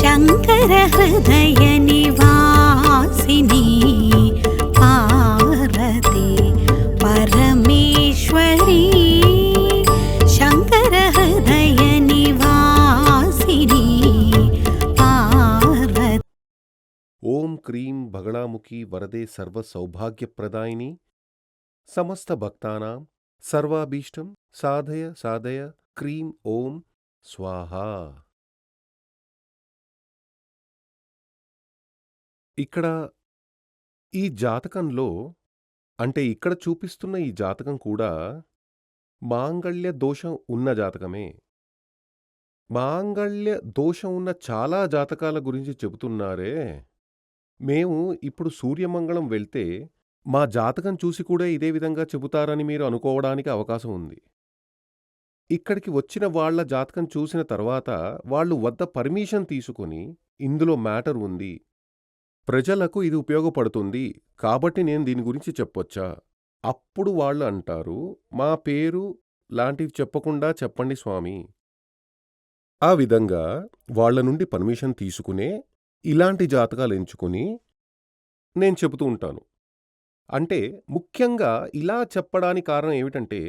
శంకర హృదయ నివాసిని పార్వతి పరమేశ్వరి శంకర హృదయ నివాసిని పార్వతి ఓం క్రీం బగళాముఖి వరదే సర్వ సౌభాగ్యప్రదాయిని సమస్త భక్తానాం ఇక్కడ ఈ జాతకంలో అంటే ఇక్కడ చూపిస్తున్న ఈ జాతకం కూడా మాంగళ్య దోషం ఉన్న జాతకమే. మాంగళ్య దోషం ఉన్న చాలా జాతకాల గురించి చెబుతున్నారే. మేము ఇప్పుడు సూర్యమంగళం వెళ్తే మా జాతకం చూసి కూడా ఇదే విధంగా చెబుతారని మీరు అనుకోవడానికి అవకాశం ఉంది. ఇక్కడికి వచ్చిన వాళ్ళ జాతకం చూసిన తర్వాత వాళ్ళు వద్ద పర్మిషన్ తీసుకొని ఇందులో మ్యాటర్ ఉంది. ప్రజలకు ఇది ఉపయోగపడుతుంది కాబట్టి నేను దీని గురించి చెప్పొచ్చా? అప్పుడు వాళ్ళు అంటారు మా పేరు లాంటివి చెప్పకుండా చెప్పండి స్వామి. ఆ విధంగా వాళ్ళ నుండి పర్మిషన్ తీసుకునే ఇలాంటి జాతకాలు ఎంచుకుని నేను చెబుతూ ఉంటాను. అంటే ముఖ్యంగా ఇలా చెప్పడానికి కారణం ఏమిటంటే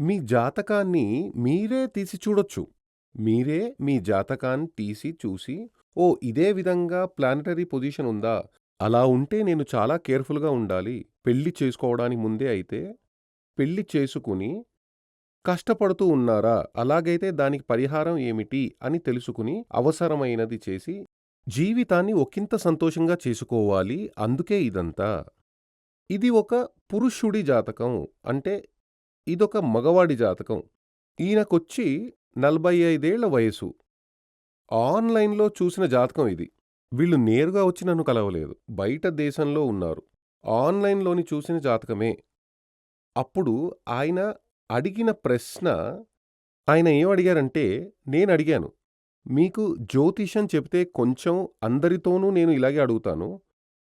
మీ జాతకాన్ని మీరే తీసి చూడొచ్చు. మీరే మీ జాతకాన్ని తీసి చూసి ఓ ఇదే విధంగా ప్లానెటరీ పొజిషన్ ఉందా? అలా ఉంటే నేను చాలా కేర్ఫుల్గా ఉండాలి. పెళ్ళి చేసుకోవడానికి ముందే అయితే పెళ్ళి చేసుకుని కష్టపడుతూ ఉన్నారా? అలాగైతే దానికి పరిహారం ఏమిటి? అని తెలుసుకుని అవసరమైనది చేసి జీవితాన్ని ఒకింత సంతోషంగా చేసుకోవాలి. అందుకే ఇదంతా. ఇది ఒక పురుషుడి జాతకం. అంటే ఇదొక మగవాడి జాతకం. ఈయనకొచ్చి నలభై ఐదేళ్ళ వయసు ఆన్లైన్లో చూసిన జాతకం ఇది. వీళ్ళు నేరుగా వచ్చి నన్ను కలవలేదు. బయట దేశంలో ఉన్నారు. ఆన్లైన్లోని చూసిన జాతకమే. అప్పుడు ఆయన అడిగిన ప్రశ్న ఆయన ఏం అడిగారంటే నేను అడిగాను. మీకు జ్యోతిషం చెప్తే కొంచెం అందరితోనూ నేను ఇలాగే అడుగుతాను.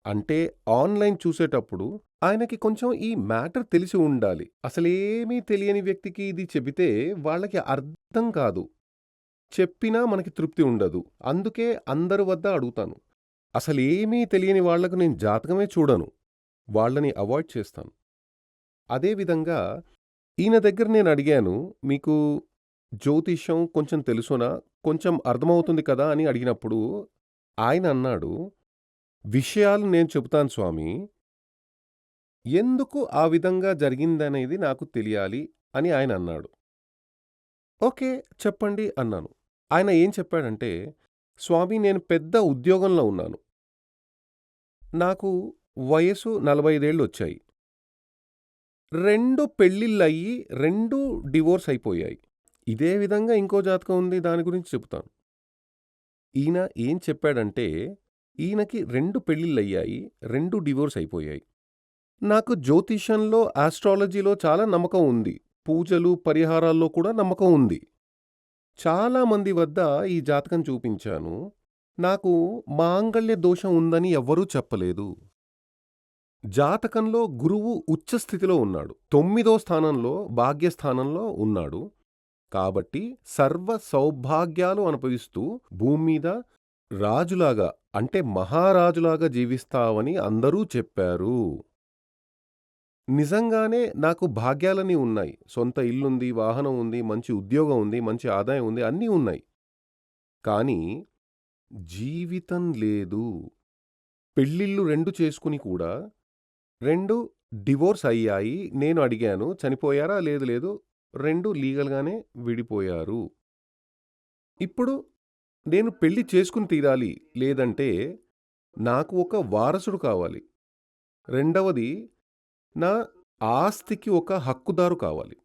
అంటే ఆన్లైన్ చూసేటప్పుడు ఆయనకి కొంచెం ఈ మ్యాటర్ తెలిసి ఉండాలి. అసలేమీ తెలియని వ్యక్తికి ఇది చెబితే వాళ్ళకి అర్థం కాదు. చెప్పినా మనకి తృప్తి ఉండదు. అందుకే అందరి వద్ద అడుగుతాను. అసలేమీ తెలియని వాళ్ళకు నేను జాతకమే చూడను. వాళ్ళని అవాయిడ్ చేస్తాను. అదేవిధంగా ఈయన దగ్గర నేను అడిగాను మీకు జ్యోతిష్యం కొంచెం తెలుసునా? కొంచెం అర్థమవుతుంది కదా? అని అడిగినప్పుడు ఆయన అన్నాడు విషయాలు నేను చెబుతాను స్వామి. ఎందుకు ఆ విధంగా జరిగిందనేది నాకు తెలియాలి అని ఆయన అన్నాడు. ఓకే చెప్పండి అన్నాను. ఆయన ఏం చెప్పాడంటే స్వామి నేను పెద్ద ఉద్యోగంలో ఉన్నాను. నాకు వయసు నలభై ఐదేళ్ళు వచ్చాయి రెండు పెళ్ళిళ్ళయ్యి రెండు డివోర్స్ అయిపోయాయి ఇదే విధంగా ఇంకో జాతకం ఉంది దాని గురించి చెబుతాను. ఈయన ఏం చెప్పాడంటే ఈయనకి రెండు పెళ్ళిళ్ళయ్యాయి రెండు డివోర్స్ అయిపోయాయి నాకు జ్యోతిషంలో ఆస్ట్రాలజీలో చాలా నమ్మకం ఉంది. పూజలు పరిహారాల్లో కూడా నమ్మకం ఉంది. చాలామంది వద్ద ఈ జాతకం చూపించాను. నాకు మాంగళ్య దోషం ఉందని ఎవ్వరూ చెప్పలేదు. జాతకంలో గురువు ఉచ్చస్థితిలో ఉన్నాడు. తొమ్మిదో స్థానంలో భాగ్యస్థానంలో ఉన్నాడు. కాబట్టి సర్వ సౌభాగ్యాలు అనుభవిస్తూ భూమి మీద రాజులాగా అంటే మహారాజులాగా జీవిస్తావని అందరూ చెప్పారు. నిజంగానే నాకు భాగ్యాలన్నీ ఉన్నాయి. సొంత ఇల్లుంది వాహనం ఉంది మంచి ఉద్యోగం ఉంది మంచి ఆదాయం ఉంది అన్నీ ఉన్నాయి. కానీ జీవితం లేదు. పెళ్ళిళ్ళు రెండు చేసుకుని కూడా రెండు డివోర్స్ అయ్యాయి. నేను అడిగాను చనిపోయారా? లేదు లేదు. రెండు లీగల్గానే విడిపోయారు. ఇప్పుడు నేను పెళ్ళి చేసుకుని తీరాలి. లేదంటే నాకు ఒక వారసుడు కావాలి. రెండవది నా ఆస్తికి ఒక హక్కుదారు కావాలి.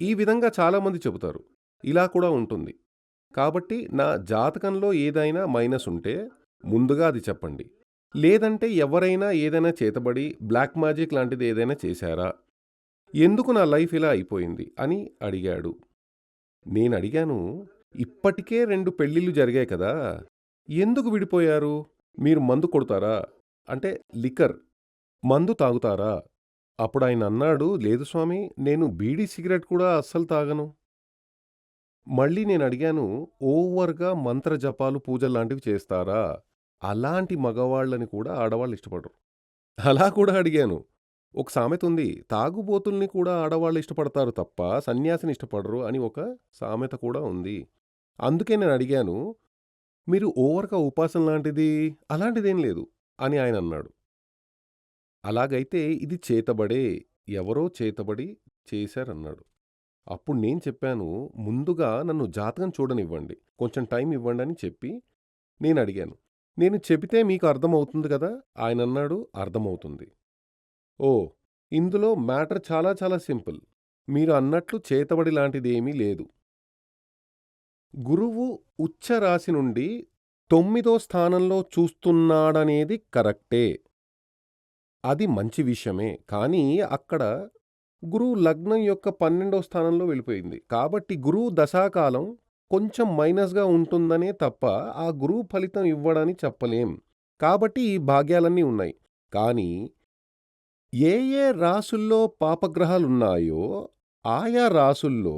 ఈ విధంగా చాలామంది చెబుతారు. ఇలా కూడా ఉంటుంది. కాబట్టి నా జాతకంలో ఏదైనా మైనస్ ఉంటే ముందుగా అది చెప్పండి. లేదంటే ఎవరైనా ఏదైనా చేతబడి బ్లాక్ మ్యాజిక్ లాంటిది ఏదైనా చేశారా? ఎందుకు నా లైఫ్ ఇలా అయిపోయింది? అని అడిగాడు. నేను అడిగాను ఇప్పటికే రెండు పెళ్ళిళ్ళు జరిగాయి కదా ఎందుకు విడిపోయారు? మీరు మందు కొడతారా? అంటే లిక్కర్. మందు తాగుతారా అప్పుడాయనన్నాడు అన్నాడు లేదు స్వామి నేను బీడీ సిగరెట్ కూడా అస్సలు తాగను మళ్ళీ నేనడిగాను, ఓవర్‌గా మంత్ర జపాలు, పూజల్లాంటివి చేస్తారా? అలాంటి మగవాళ్ళని కూడా ఆడవాళ్ళు ఇష్టపడరు. అలా కూడా అడిగాను. ఒక సామెతుంది. తాగుబోతుల్ని కూడా ఆడవాళ్ళు ఇష్టపడతారు తప్ప సన్యాసిని ఇష్టపడరు అని ఒక సామెత కూడా ఉంది. అందుకే నేనడిగాను, మీరు ఓవర్‌గా ఉపాసన లాంటిది అలాంటిదేం లేదు అని ఆయనన్నాడు. అలాగైతే ఇది చేతబడే. ఎవరో చేతబడి చేశారన్నాడు. అప్పుడు నేను చెప్పాను, ముందుగా నన్ను జాతకం చూడనివ్వండి. కొంచెం టైం ఇవ్వండని చెప్పి నేనడిగాను. నేను చెబితే మీకు అర్థమవుతుంది కదా! ఆయనన్నాడు, అర్థమవుతుంది. ఓ ఇందులో మ్యాటర్ చాలా చాలా సింపుల్. మీరు అన్నట్లు చేతబడి లాంటిదేమీ లేదు. గురువు ఉచ్చ రాశి నుండి తొమ్మిదో స్థానంలో చూస్తున్నాడనేది కరెక్టే. అది మంచి విషయమే. కానీ అక్కడ గురువు లగ్నం యొక్క పన్నెండో స్థానంలో వెళ్ళిపోయింది. కాబట్టి గురువు దశాకాలం కొంచెం మైనస్‌గా ఉంటుందనే తప్ప ఆ గురువు ఫలితం ఇవ్వడని చెప్పలేం. కాబట్టి ఈ భాగ్యాలన్నీ ఉన్నాయి. కానీ ఏ ఏ రాసుల్లో పాపగ్రహాలున్నాయో ఆయా రాసుల్లో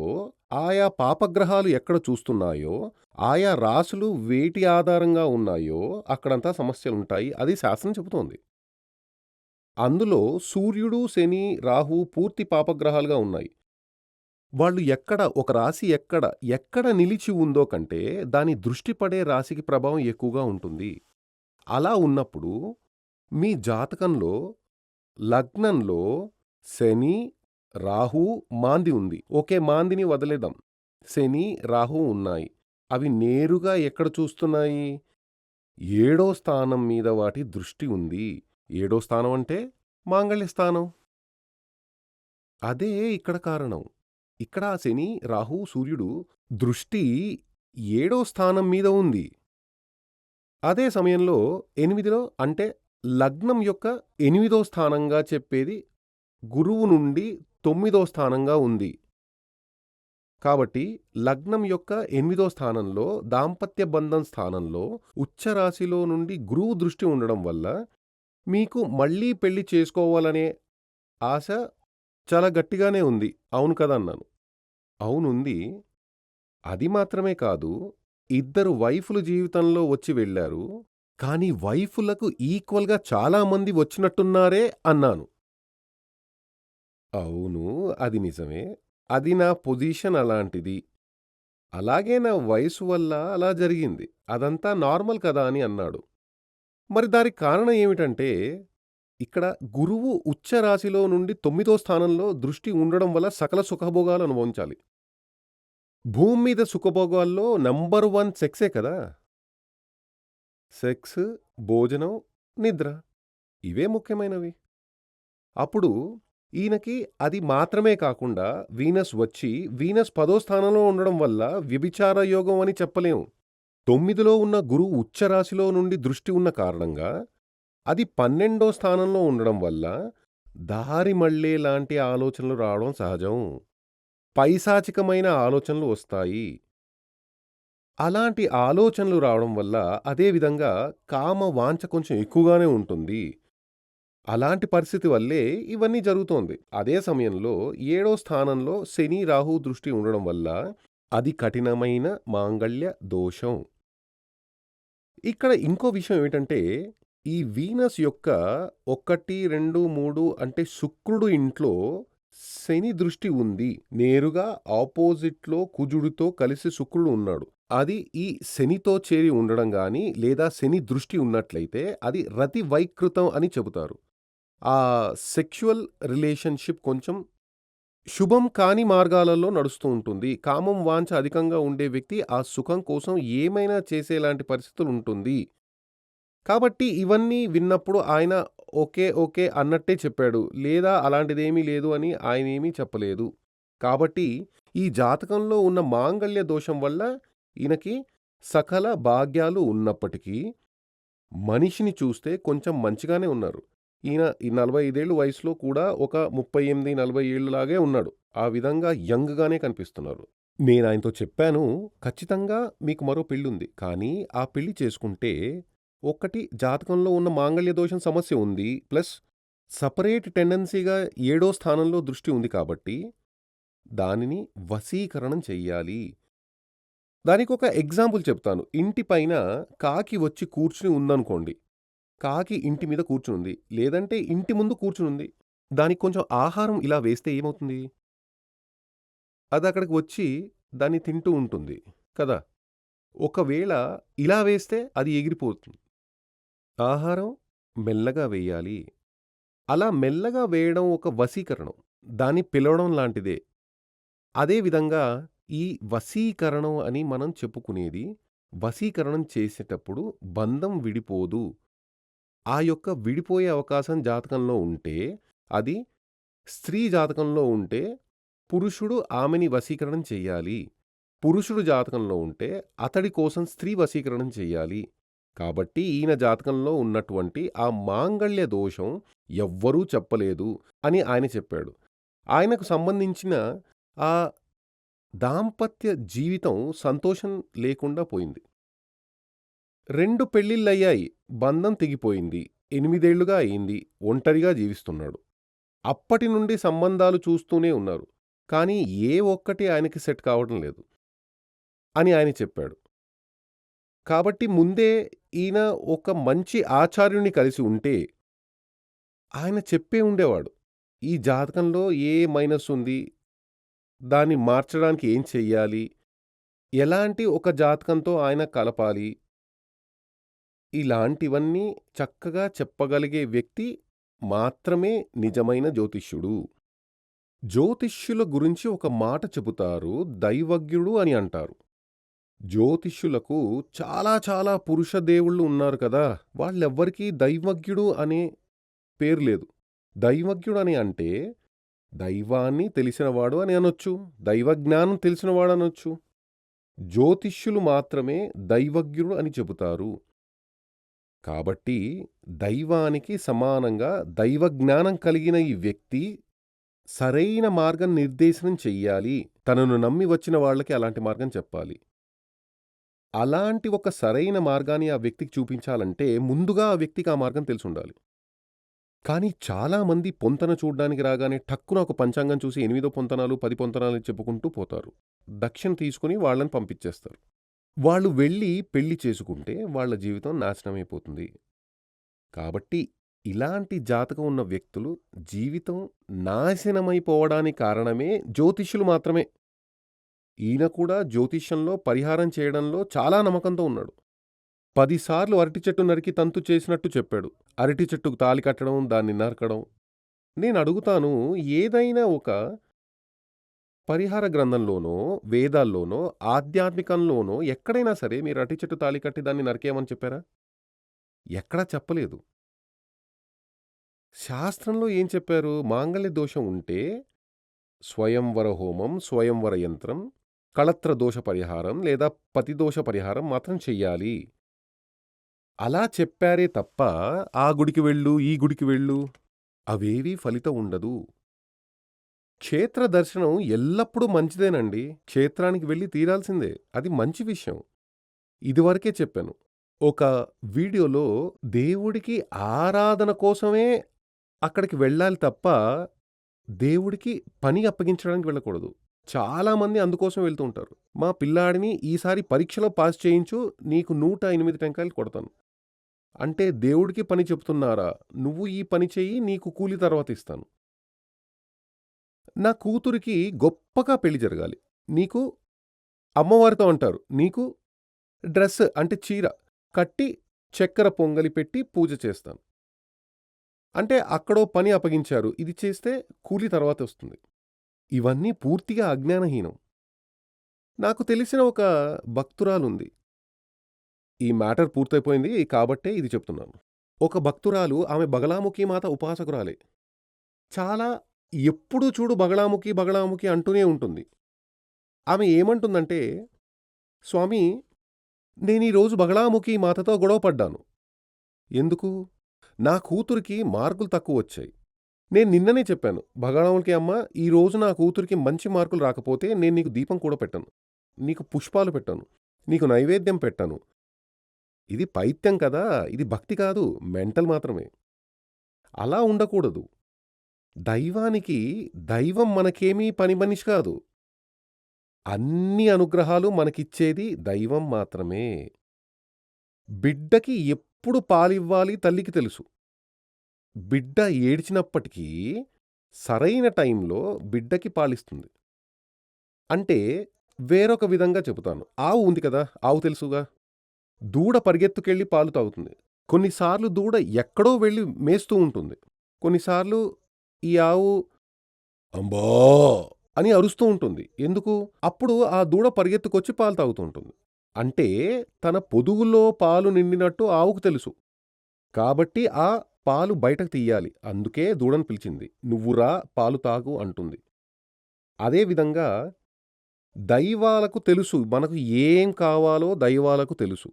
ఆయా పాపగ్రహాలు ఎక్కడ చూస్తున్నాయో, ఆయా రాసులు వేటి ఆధారంగా ఉన్నాయో అక్కడంతా సమస్యలుంటాయి. అది శాస్త్రం చెబుతోంది. అందులో సూర్యుడు, శని, రాహు పూర్తి పాపగ్రహాలుగా ఉన్నాయి. వాళ్ళు ఎక్కడ ఒక రాశి ఎక్కడ, ఎక్కడ నిలిచి ఉందో కంటే దాని దృష్టి పడే రాశికి ప్రభావం ఎక్కువగా ఉంటుంది. అలా ఉన్నప్పుడు మీ జాతకంలో లగ్నంలో శని, రాహు మాంది ఉంది. ఓకే. మాందిని వదిలేదాం శని, రాహు ఉన్నాయి. అవి నేరుగా ఎక్కడ చూస్తున్నాయి? ఏడో స్థానం మీద వాటి దృష్టి ఉంది. ఏడో స్థానం అంటే మాంగళ్య స్థానం. అదే ఇక్కడ కారణం. ఇక్కడ ఆ శని, రాహు సూర్యుడు దృష్టి ఏడో స్థానం మీద ఉంది. అదే సమయంలో ఎనిమిదిలో అంటే లగ్నం యొక్క ఎనిమిదో స్థానంగా చెప్పేది గురువు నుండి తొమ్మిదో స్థానంగా ఉంది. కాబట్టి లగ్నం యొక్క ఎనిమిదో స్థానంలో దాంపత్య బంధం స్థానంలో ఉచ్చరాశిలో నుండి గురువు దృష్టి ఉండడం వల్ల మీకు మళ్ళీ పెళ్ళి చేసుకోవాలనే ఆశ చాలా గట్టిగానే ఉంది. అవును కదా అన్నాను. అవునుంది. అది మాత్రమే కాదు ఇద్దరు వైఫులు జీవితంలో వచ్చి వెళ్ళారు. కానీ వైఫులకు ఈక్వల్‌గా చాలా మంది వచ్చినట్టున్నారే అన్నాను. అవును. అది నిజమే. అది నా పొజిషన్ అలాంటిది. అలాగే నా వయసు వల్ల అలా జరిగింది. అదంతా నార్మల్ కదా అని అన్నాడు. మరి దానికి కారణం ఏమిటంటే ఇక్కడ గురువు ఉచ్చ రాశిలో నుండి తొమ్మిదో స్థానంలో దృష్టి ఉండడం వల్ల సకల సుఖభోగాలు అనుభవించాలి. భూమి మీద సుఖభోగాల్లో నంబర్ వన్ సెక్సే కదా! సెక్స్, భోజనం, నిద్ర. ఇవే ముఖ్యమైనవి. అప్పుడు ఈయనకి అది మాత్రమే కాకుండా వీనస్ వచ్చి వీనస్ పదో స్థానంలో ఉండడం వల్ల వ్యభిచార యోగం అని చెప్పలేం. తొమ్మిదిలో ఉన్న గురువు ఉచ్చరాశిలో నుండి దృష్టి ఉన్న కారణంగా అది పన్నెండో స్థానంలో ఉండడం వల్ల దారి మళ్ళే లాంటి ఆలోచనలు రావడం సహజం. పైశాచికమైన ఆలోచనలు వస్తాయి. అలాంటి ఆలోచనలు రావడం వల్ల అదే విధంగా కామ వాంఛ కొంచెం ఎక్కువగానే ఉంటుంది. అలాంటి పరిస్థితి వల్లే ఇవన్నీ జరుగుతోంది. అదే సమయంలో ఏడో స్థానంలో శని, రాహు దృష్టి ఉండడం వల్ల అది కఠినమైన మాంగళ్య దోషం. ఇక్కడ ఇంకో విషయం ఏమిటంటే ఈ వీనస్ యొక్క 1, 2, 3 అంటే శుక్రుడు ఇంట్లో శని దృష్టి ఉంది. నేరుగా ఆపోజిట్‌లో కుజుడితో కలిసి శుక్రుడు ఉన్నాడు. అది ఈ శనితో చేరి ఉండడం గాని లేదా శని దృష్టి ఉన్నట్లయితే అది రతి వైకృతం అని చెబుతారు. ఆ సెక్సువల్ రిలేషన్‌షిప్ కొంచెం శుభం కాని మార్గాలలో నడుస్తూ ఉంటుంది. కామం వాంఛ అధికంగా ఉండే వ్యక్తి ఆ సుఖం కోసం ఏమైనా చేసేలాంటి పరిస్థితులు ఉంటుంది కాబట్టి ఇవన్నీ విన్నప్పుడు ఆయన ఓకే. ఓకే. అన్నట్టే చెప్పాడు. లేదా అలాంటిదేమీ లేదు అని ఆయనేమీ చెప్పలేదు. కాబట్టి ఈ జాతకంలో ఉన్న మాంగళ్య దోషం వల్ల ఈయనకి సకల భాగ్యాలు ఉన్నప్పటికీ మనిషిని చూస్తే కొంచెం మంచిగానే ఉన్నారు. ఈయన ఈ నలభై ఐదేళ్ళు వయసులో కూడా ఒక 38, 40 ఏళ్ళలాగే ఉన్నాడు. ఆ విధంగా యంగ్‌గానే కనిపిస్తున్నారు. నేను ఆయనతో చెప్పాను, ఖచ్చితంగా మీకు మరో పెళ్ళుంది కానీ ఆ పెళ్ళి చేసుకుంటే ఒకటి జాతకంలో ఉన్న మాంగళ్య దోషం సమస్య ఉంది. ప్లస్ సపరేట్ టెండెన్సీగా ఏడో స్థానంలో దృష్టి ఉంది కాబట్టి దానిని వశీకరణం చెయ్యాలి. దానికొక ఎగ్జాంపుల్ చెప్తాను. ఇంటి పైన కాకి వచ్చి కూర్చుని ఉందనుకోండి. కాకి ఇంటి మీద కూర్చునుంది. లేదంటే ఇంటి ముందు కూర్చునుంది. దానికి కొంచెం ఆహారం ఇలా వేస్తే ఏమవుతుంది? అది అక్కడికి వచ్చి దాన్ని తింటూ ఉంటుంది కదా! ఒకవేళ ఇలా వేస్తే అది ఎగిరిపోతుంది. ఆహారం మెల్లగా వేయాలి అలా మెల్లగా వేయడం ఒక వశీకరణం. దాన్ని పిలవడం లాంటిదే. అదేవిధంగా ఈ వశీకరణం అని మనం చెప్పుకునేది వశీకరణం చేసేటప్పుడు బంధం విడిపోదు. ఆ యొక్క విడిపోయే అవకాశం జాతకంలో ఉంటే అది స్త్రీ జాతకంలో ఉంటే పురుషుడు ఆమెని వశీకరణం చెయ్యాలి. పురుషుడు జాతకంలో ఉంటే అతడి కోసం స్త్రీ వశీకరణం చెయ్యాలి. కాబట్టి ఈయన జాతకంలో ఉన్నటువంటి ఆ మాంగళ్య దోషం ఎవ్వరూ చెప్పలేదు అని ఆయన చెప్పాడు. ఆయనకు సంబంధించిన ఆ దాంపత్య జీవితం సంతోషం లేకుండా పోయింది. రెండు పెళ్ళిళ్ళయ్యాయి. బంధం తెగిపోయింది. ఎనిమిదేళ్ళుగా అయింది. ఒంటరిగా జీవిస్తున్నాడు. అప్పటి నుండి సంబంధాలు చూస్తూనే ఉన్నారు. కానీ ఏ ఒక్కటి ఆయనకి సెట్ కావడం లేదు. అని ఆయన చెప్పాడు. కాబట్టి ముందే ఈయన ఒక మంచి ఆచార్యుణ్ణి కలిసి ఉంటే ఆయన చెప్పే ఉండేవాడు. ఈ జాతకంలో ఏ మైనస్ ఉంది? దాన్ని మార్చడానికి ఏం చెయ్యాలి? ఎలాంటి ఒక జాతకంతో ఆయన కలపాలి? ఇలాంటివన్నీ చక్కగా చెప్పగలిగే వ్యక్తి మాత్రమే నిజమైన జ్యోతిష్యుడు. జ్యోతిష్యుల గురించి ఒక మాట చెబుతారు దైవజ్ఞుడు అని అంటారు. జ్యోతిష్యులకు చాలా చాలా పురుష దేవుళ్ళు ఉన్నారు కదా! వాళ్ళెవ్వరికీ దైవజ్ఞుడు అనే పేరు లేదు. దైవజ్ఞుడు అని అంటే దైవాన్ని తెలిసినవాడు అని అనొచ్చు. దైవజ్ఞానం తెలిసినవాడు అనొచ్చు. జ్యోతిష్యులు మాత్రమే దైవజ్ఞుడు అని చెబుతారు. కాబట్టి దైవానికి సమానంగా దైవజ్ఞానం కలిగిన ఈ వ్యక్తి సరైన మార్గం నిర్దేశనం చెయ్యాలి. తనను నమ్మి వచ్చిన వాళ్ళకి అలాంటి మార్గం చెప్పాలి. అలాంటి ఒక సరైన మార్గాన్ని ఆ వ్యక్తికి చూపించాలంటే ముందుగా ఆ వ్యక్తికి ఆ మార్గం తెలిసుండాలి. కానీ చాలామంది పొంతన చూడ్డానికి రాగానే టక్కున ఒక పంచాంగం చూసి ఎనిమిదో పొంతనాలు, పది పొంతనాలు చెప్పుకుంటూ పోతారు. దక్షిణ తీసుకుని వాళ్ళని పంపించేస్తారు. వాళ్ళు వెళ్ళి పెళ్ళి చేసుకుంటే వాళ్ళ జీవితం నాశనమైపోతుంది. కాబట్టి ఇలాంటి జాతకం ఉన్న వ్యక్తులు జీవితం నాశనమైపోవడానికి కారణమే జ్యోతిష్యులు మాత్రమే. ఈయన కూడా జ్యోతిష్యంలో పరిహారం చేయడంలో చాలా నమ్మకంతో ఉన్నాడు. పదిసార్లు అరటి చెట్టు నరికి తంతు చేసినట్టు చెప్పాడు. అరటి చెట్టుకు తాళి కట్టడం, దాన్ని నరకడం. నేను అడుగుతాను ఏదైనా ఒక పరిహార గ్రంథంలోనో, వేదాల్లోనో, ఆధ్యాత్మికంలోనో ఎక్కడైనా సరే మీరు అటి చెట్టు తాళి కట్టి దాన్ని నరికేయమని చెప్పారా? ఎక్కడా చెప్పలేదు. శాస్త్రంలో ఏం చెప్పారు? మాంగళ్య దోషం ఉంటే స్వయంవర హోమం, స్వయంవర యంత్రం, కళత్ర దోష పరిహారం లేదా పతిదోష పరిహారం మాత్రం చెయ్యాలి. అలా చెప్పారే తప్ప ఆ గుడికి వెళ్ళు, ఈ గుడికి వెళ్ళు అవేవీ ఫలితం ఉండదు. క్షేత్ర దర్శనం ఎల్లప్పుడూ మంచిదేనండి. క్షేత్రానికి వెళ్ళి తీరాల్సిందే. అది మంచి విషయం. ఇదివరకే చెప్పాను. ఒక వీడియోలో దేవుడికి ఆరాధన కోసమే అక్కడికి వెళ్ళాలి తప్ప దేవుడికి పని అప్పగించడానికి వెళ్ళకూడదు. చాలామంది అందుకోసం వెళ్తూ ఉంటారు. మా పిల్లాడిని ఈసారి పరీక్షలో పాస్ చేయించు నీకు 108 టెంకాయలు కొడతాను. అంటే దేవుడికి పని చెప్తున్నారా? నువ్వు ఈ పని చెయ్యి నీకు కూలి తర్వాత ఇస్తాను. నా కూతురికి గొప్పగా పెళ్ళి జరగాలి. నీకు అమ్మవారితో అంటారు. నీకు డ్రెస్ అంటే చీర కట్టి చక్కెర పొంగలి పెట్టి పూజ చేస్తాను. అంటే అక్కడో పని అప్పగించారు. ఇది చేస్తే కూలి తర్వాత వస్తుంది. ఇవన్నీ పూర్తిగా అజ్ఞానహీనం. నాకు తెలిసిన ఒక భక్తురాలుంది. ఈ మ్యాటర్ పూర్తయిపోయింది కాబట్టే ఇది చెప్తున్నాను. ఒక భక్తురాలు ఆమె బగలాముఖి మాత ఉపాసకురాలే. చాలా ఎప్పుడూ చూడు బగళాముఖి, బగళాముఖి అంటూనే ఉంటుంది. ఆమె ఏమంటుందంటే, స్వామీ నేనీరోజు బగళాముఖి మాతతో గొడవపడ్డాను ఎందుకు? నా కూతురికి మార్కులు తక్కువ వచ్చాయి నేను నిన్ననే చెప్పాను. బగళాముఖి అమ్మ ఈరోజు నా కూతురికి మంచి మార్కులు రాకపోతే నేను నీకు దీపం కూడా పెట్టను. నీకు పుష్పాలు పెట్టను. నీకు నైవేద్యం పెట్టను. ఇది పైత్యం కదా! ఇది భక్తి కాదు. మెంటల్ మాత్రమే. అలా ఉండకూడదు. దైవానికి దైవం మనకేమీ పనిమనిషి కాదు. అన్ని అనుగ్రహాలు మనకిచ్చేది దైవం మాత్రమే. బిడ్డకి ఎప్పుడు పాలివ్వాలి తల్లికి తెలుసు. బిడ్డ ఏడ్చినప్పటికీ సరైన టైంలో బిడ్డకి పాలిస్తుంది. అంటే వేరొక విధంగా చెబుతాను. ఆవు ఉంది కదా! ఆవు తెలుసుగా! దూడ పరిగెత్తుకెళ్ళి పాలు తాగుతుంది. కొన్నిసార్లు దూడ ఎక్కడో వెళ్ళి మేస్తూ ఉంటుంది. కొన్నిసార్లు ఈ ఆవు అంబా అని అరుస్తూ ఉంటుంది. ఎందుకు? అప్పుడు ఆ దూడ పరిగెత్తుకొచ్చి పాలు తాగుతూ ఉంటుంది. అంటే తన పొదుగులో పాలు నిండినట్టు ఆవుకు తెలుసు. కాబట్టి ఆ పాలు బయటకు తియ్యాలి. అందుకే దూడను పిలిచింది. నువ్వు రా పాలు తాగు అంటుంది. అదే విధంగా దైవాలకు తెలుసు. మనకు ఏం కావాలో దైవాలకు తెలుసు.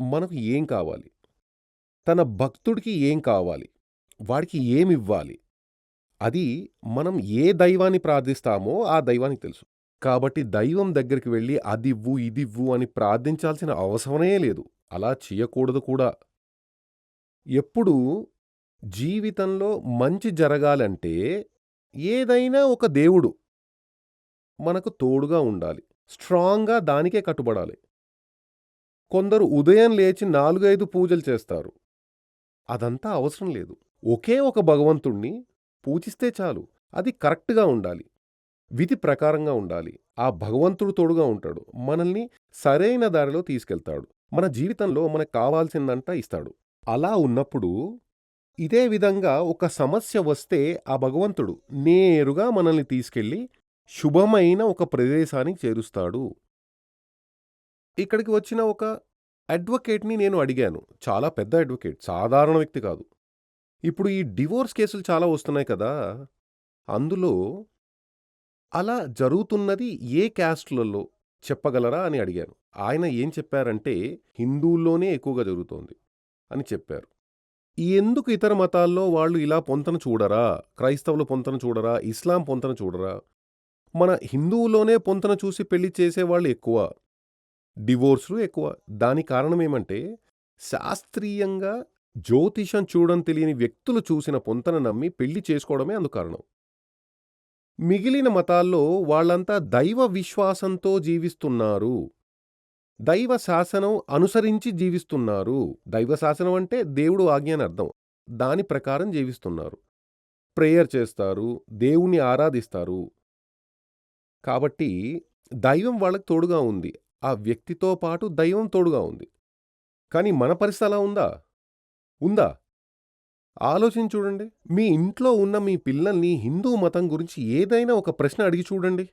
మనకు ఏం కావాలి? తన భక్తుడికి ఏం కావాలి? వాడికి ఏమివ్వాలి? అది మనం ఏ దైవాన్ని ప్రార్థిస్తామో ఆ దైవానికి తెలుసు. కాబట్టి దైవం దగ్గరికి వెళ్ళి అదివ్వు, ఇదివ్వు అని ప్రార్థించాల్సిన అవసరమే లేదు. అలా చెయ్యకూడదు కూడా. ఎప్పుడూ జీవితంలో మంచి జరగాలంటే ఏదైనా ఒక దేవుడు మనకు తోడుగా ఉండాలి. స్ట్రాంగ్‌గా దానికే కట్టుబడాలి. కొందరు ఉదయం లేచి 4, 5 పూజలు చేస్తారు. అదంతా అవసరం లేదు. ఒకే ఒక భగవంతుణ్ణి పూజిస్తే చాలు. అది కరెక్ట్‌గా ఉండాలి. విధి ప్రకారంగా ఉండాలి. ఆ భగవంతుడు తోడుగా ఉంటాడు. మనల్ని సరైన దారిలో తీసుకెళ్తాడు. మన జీవితంలో మనకు కావాల్సిందంతా ఇస్తాడు. అలా ఉన్నప్పుడు ఇదే విధంగా ఒక సమస్య వస్తే ఆ భగవంతుడు నేరుగా మనల్ని తీసుకెళ్ళి శుభమైన ఒక ప్రదేశానికి చేరుస్తాడు. ఇక్కడికి వచ్చిన ఒక అడ్వకేట్‌ని నేను అడిగాను. చాలా పెద్ద అడ్వకేట్. సాధారణ వ్యక్తి కాదు. ఇప్పుడు ఈ డివోర్స్ కేసులు చాలా వస్తున్నాయి కదా! అందులో అలా జరుగుతున్నది ఏ క్యాస్ట్‌లలో చెప్పగలరా అని అడిగాను. ఆయన ఏం చెప్పారంటే హిందువుల్లోనే ఎక్కువగా జరుగుతోంది అని చెప్పారు. ఎందుకు ఇతర మతాల్లో వాళ్ళు ఇలా పొంతన చూడరా? క్రైస్తవులు పొంతన చూడరా? ఇస్లాం పొంతన చూడరా? మన హిందువులోనే పొంతన చూసి పెళ్ళి చేసేవాళ్ళు ఎక్కువ. డివోర్స్‌లు ఎక్కువ. దానికి కారణమేమంటే శాస్త్రీయంగా జ్యోతిషం చూడం తెలియని వ్యక్తులు చూసిన పొంతన నమ్మి పెళ్ళి చేసుకోవడమే అందుకారణం మిగిలిన మతాల్లో వాళ్ళంతా దైవ విశ్వాసంతో జీవిస్తున్నారు. దైవ శాసనం అనుసరించి జీవిస్తున్నారు. దైవ శాసనం అంటే దేవుడు ఆజ్ఞ అని అర్థం. దాని ప్రకారం జీవిస్తున్నారు. ప్రేయర్ చేస్తారు. దేవుణ్ణి ఆరాధిస్తారు. కాబట్టి దైవం వాళ్ళకి తోడుగా ఉంది. ఆ వ్యక్తితో పాటు దైవం తోడుగా ఉంది. కానీ మన పరిస్థితి అలా ఉందా? ఉందా? ఆలోచించి చూడండి. మీ ఇంట్లో ఉన్న మీ పిల్లల్ని హిందూ మతం గురించి ఏదైనా ఒక ప్రశ్న అడిగి చూడండి.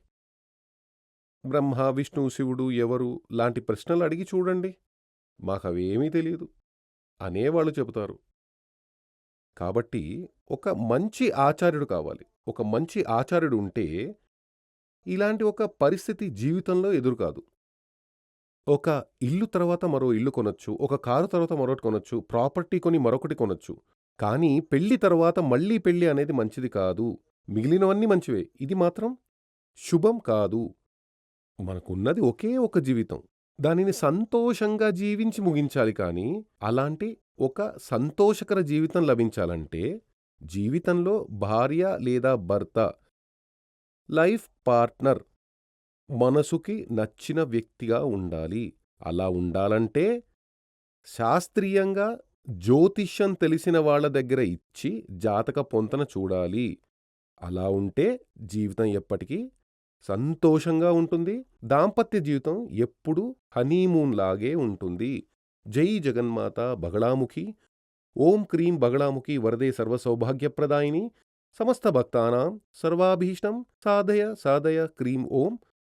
బ్రహ్మ, విష్ణు, శివుడు ఎవరు లాంటి ప్రశ్నలు అడిగి చూడండి. మాకవేమీ తెలియదు అనేవాళ్ళు చెబుతారు. కాబట్టి ఒక మంచి ఆచార్యుడు కావాలి. ఒక మంచి ఆచార్యుడు ఉంటే ఇలాంటి ఒక పరిస్థితి జీవితంలో ఎదురుకాదు. ఒక ఇల్లు తర్వాత మరో ఇల్లు కొనొచ్చు. ఒక కారు తర్వాత మరొకటి కొనొచ్చు. ప్రాపర్టీ కొని మరొకటి కొనొచ్చు. కానీ పెళ్ళి తర్వాత మళ్ళీ పెళ్ళి అనేది మంచిది కాదు. మిగిలినవన్నీ మంచివే. ఇది మాత్రం శుభం కాదు. మనకున్నది ఒకే ఒక జీవితం. దానిని సంతోషంగా జీవించి ముగించాలి కానీ అలాంటి ఒక సంతోషకర జీవితం లభించాలంటే జీవితంలో భార్య లేదా భర్త లైఫ్ పార్ట్నర్ మనసుకి నచ్చిన వ్యక్తిగా ఉండాలి. అలా ఉండాలంటే శాస్త్రీయంగా జ్యోతిష్యం తెలిసిన వాళ్ళ దగ్గర ఇచ్చి జాతక పొంతన చూడాలి. అలా ఉంటే జీవితం ఎప్పటికీ సంతోషంగా ఉంటుంది. దాంపత్య జీవితం ఎప్పుడూ హనీమూన్ లాగే ఉంటుంది. జై జగన్మాత బగళాముఖి ఓం క్రీం బగళాముఖి వరదే సర్వసౌభాగ్యప్రదాయిని సమస్త భక్తానాం సర్వాభీష్టం సాధయ సాధయ క్రీం ఓం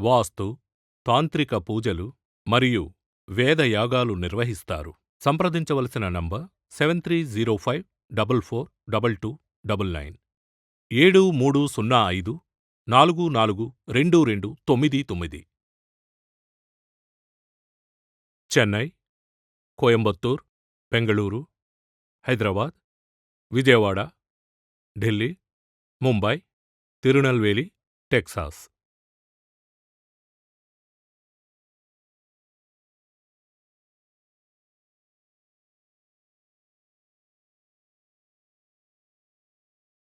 వాస్తు తాంత్రిక పూజలు మరియు వేద యాగాలు నిర్వహిస్తారు. సంప్రదించవలసిన number seven three zero five double four double two double nine. ఏడు మూడు సున్నా ఐదు నాలుగు నాలుగు రెండు రెండు తొమ్మిది తొమ్మిది. చెన్నై కోయంబత్తూర్ బెంగళూరు హైదరాబాద్ విజయవాడ ఢిల్లీ ముంబై తిరునల్వేలి టెక్సాస్.